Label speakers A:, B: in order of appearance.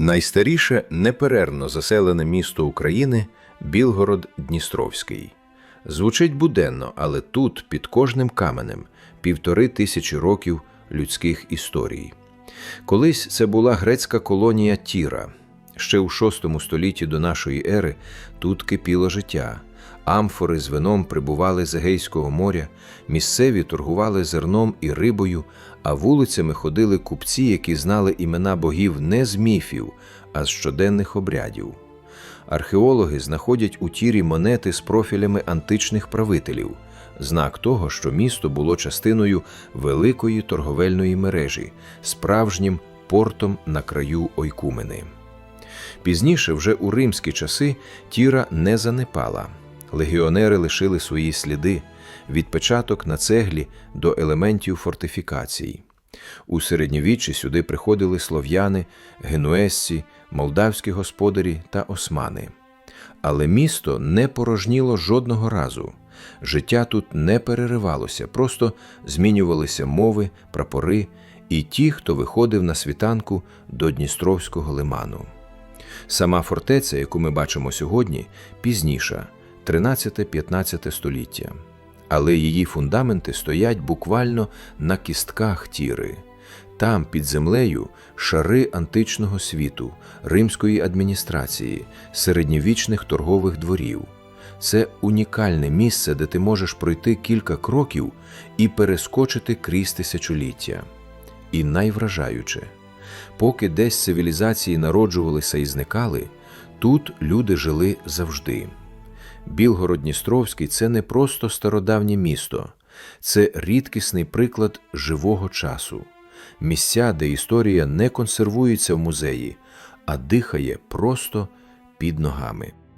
A: Найстаріше неперервно заселене місто України Білгород Дністровський. Звучить буденно, але тут, під кожним каменем, півтори тисячі років людських історій. Колись це була грецька колонія Тіра. Ще у VI столітті до нашої ери тут кипіло життя. Амфори з вином прибували з Егейського моря, місцеві торгували зерном і рибою, а вулицями ходили купці, які знали імена богів не з міфів, а з щоденних обрядів. Археологи знаходять у тірі монети з профілями античних правителів, знак того, що місто було частиною великої торговельної мережі, справжнім портом на краю Ойкумени. Пізніше, вже у римські часи, тіра не занепала. Легіонери лишили свої сліди відпечаток на цеглі до елементів фортифікацій. У середньовіччі сюди приходили слов'яни, генуезці, молдавські господарі та османи. Але місто не порожніло жодного разу. Життя тут не переривалося, просто змінювалися мови, прапори і ті, хто виходив на світанку до Дністровського лиману. Сама фортеця, яку ми бачимо сьогодні, пізніша 13-15 століття. Але її фундаменти стоять буквально на кістках тіри. Там, під землею, шари античного світу, римської адміністрації, середньовічних торгових дворів. Це унікальне місце, де ти можеш пройти кілька кроків і перескочити крізь тисячоліття. І найвражаюче, поки десь цивілізації народжувалися і зникали, тут люди жили завжди. Білгород-Дністровський це не просто стародавнє місто, це рідкісний приклад живого часу, місця, де історія не консервується в музеї, а дихає просто під ногами.